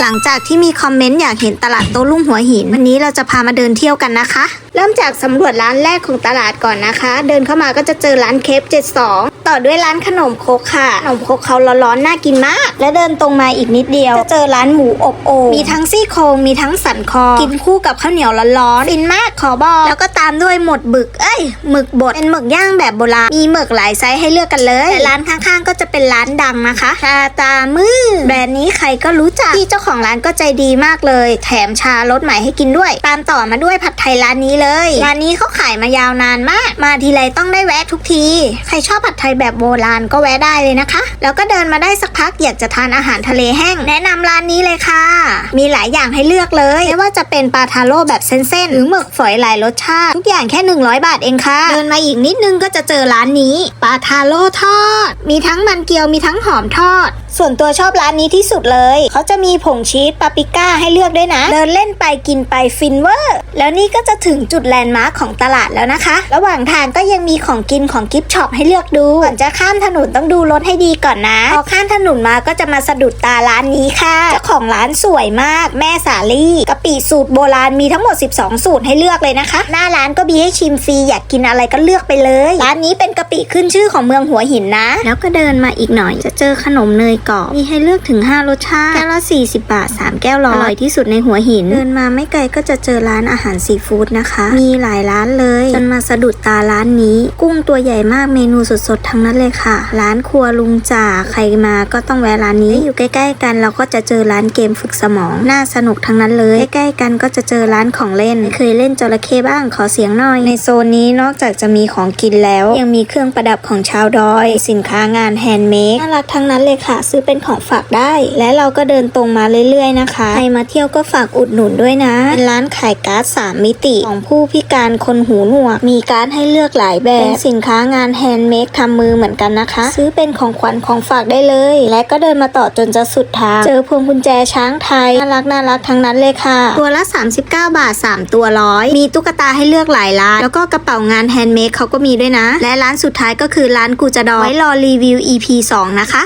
หลังจากที่มีคอมเมนต์อยากเห็นตลาดโต้รุ่งหัวหิน วันนี้เราจะพามาเดินเที่ยวกันนะคะ เริ่มจากสำรวจร้านแรกของตลาดก่อนนะคะ เดินเข้ามาก็จะเจอร้านเคฟ72 ต่อด้วยร้านขนมโคกค่ะขนมคกเขาร้อนๆน่ากินมาก และเดินตรงมาอีกนิดเดียวจะเจอร้านหมูอบโอ่งมีทั้งซี่โครงมีทั้งสันคอ กินคู่กับข้าวเหนียวร้อนๆฟินมากขอบอกแล้วก็ตามด้วยหมดบึกเอ้ยหมึกบดเป็นหมึกย่างแบบโบราณมีหมึกหลายไซส์ให้เลือกกันเลยแต่ร้านข้างๆ ก็จะเป็นร้านดังนะคะชาตามือแบรนด์นี้ใครก็รู้จักที่เจ้าของสองร้านก็ใจดีมากเลย แถมชารสใหม่ให้กินด้วย ตามต่อมาด้วยผัดไทยร้านนี้เลย ร้านนี้เขาขายมายาวนานมาก มาทีไรต้องได้แวะทุกที ใครชอบผัดไทยแบบโบราณก็แวะได้เลยนะคะ แล้วก็เดินมาได้สักพักอยากจะทานอาหารทะเลแห้ง แนะนำร้านนี้เลยค่ะ มีหลายอย่างให้เลือกเลยไม่ว่าจะเป็นปลาทาโร่แบบเส้นๆหรือหมึกฝอยหลายรสชาติ ทุกอย่างแค่ 100 บาทเองค่ะ เดินมาอีกนิดนึงก็จะเจอร้านนี้ปลาทาโร่ทอด มีทั้งมันเกี๊ยวมีทั้งหอมทอด ส่วนตัวชอบร้านนี้ที่สุดเลย เขาจะมีผงชีสปาปิก้าให้เลือกด้วยนะ เดินเล่นไปกินไปฟินเวอร์แล้วนี่ก็จะถึงจุดแลนด์มาร์คของตลาดแล้วนะคะ ระหว่างทางก็ยังมีของกินของกิฟต์ช็อปให้เลือกดูก่อนจะข้ามถนนต้องดูรถให้ดีก่อนนะพอข้ามถนนมาก็จะมาสะดุดตาร้านนี้ค่ะเจ้าของร้านสวยมาก แม่สาลี่กะปิสูตรโบราณมีทั้งหมด 12 สูตรให้เลือกเลยนะคะ หน้าร้านก็มีให้ชิมฟรีอยากกินอะไรก็เลือกไปเลย ร้านนี้เป็นกะปิขึ้นชื่อของเมืองหัวหินนะ แล้วก็เดินมาอีกหน่อยจะเจอขนมเนยกรอบมีให้เลือกถึง 5 รสชาติแก้วละ40บาท 3 แก้วร้อยอร่อยที่สุดในหัวหิน เดินมาไม่ไกลก็จะเจอร้านอาหารซีฟู้ดนะคะ มีหลายร้านเลยจนมาสะดุดตาร้านนี้ กุ้งตัวใหญ่มากเมนูสดๆทั้งนั้นเลยค่ะ ร้านครัวลุงจ่าใครมาก็ต้องแวะร้านนี้อยู่ใกล้ ๆ กันเราก็จะเจอร้านเกมฝึกสมองน่าสนุกทั้งนั้นเลยใกล้ๆกันก็จะเจอร้านของเล่น เคยเล่นจระเข้บ้างขอเสียงหน่อย ในโซนนี้นอกจากจะมีของกินแล้ว ยังมีเครื่องประดับของชาวดอย สินค้างานแฮนด์เมดน่ารักทั้งนั้นเลยค่ะ ซื้อเป็นของฝากได้ และเราก็เดินตรงมาเรื่อยๆนะคะ ใครมาเที่ยวก็ฝากอุดหนุนด้วยนะเป็นร้านขายการ์ดสามมิติของผู้พิการคนหูหนวก มีการ์ดให้เลือกหลายแบบเป็นสินค้างานแฮนด์เมดทำมือเหมือนกันนะคะ ซื้อเป็นของขวัญของฝากได้เลย และก็เดินมาต่อจนจะสุดทาง เจอพวงกุญแจช้างไทยน่ารักน่ารักทั้งนั้นเลยค่ะ ตัวละ 39 บาท 3 ตัวร้อยมีตุ๊กตาให้เลือกหลายร้าน แล้วก็กระเป๋างานแฮนด์เมดเขาก็มีด้วยนะ และร้านสุดท้ายก็คือร้านกูจะดอยไว้รอรีวิว EP 2 นะคะ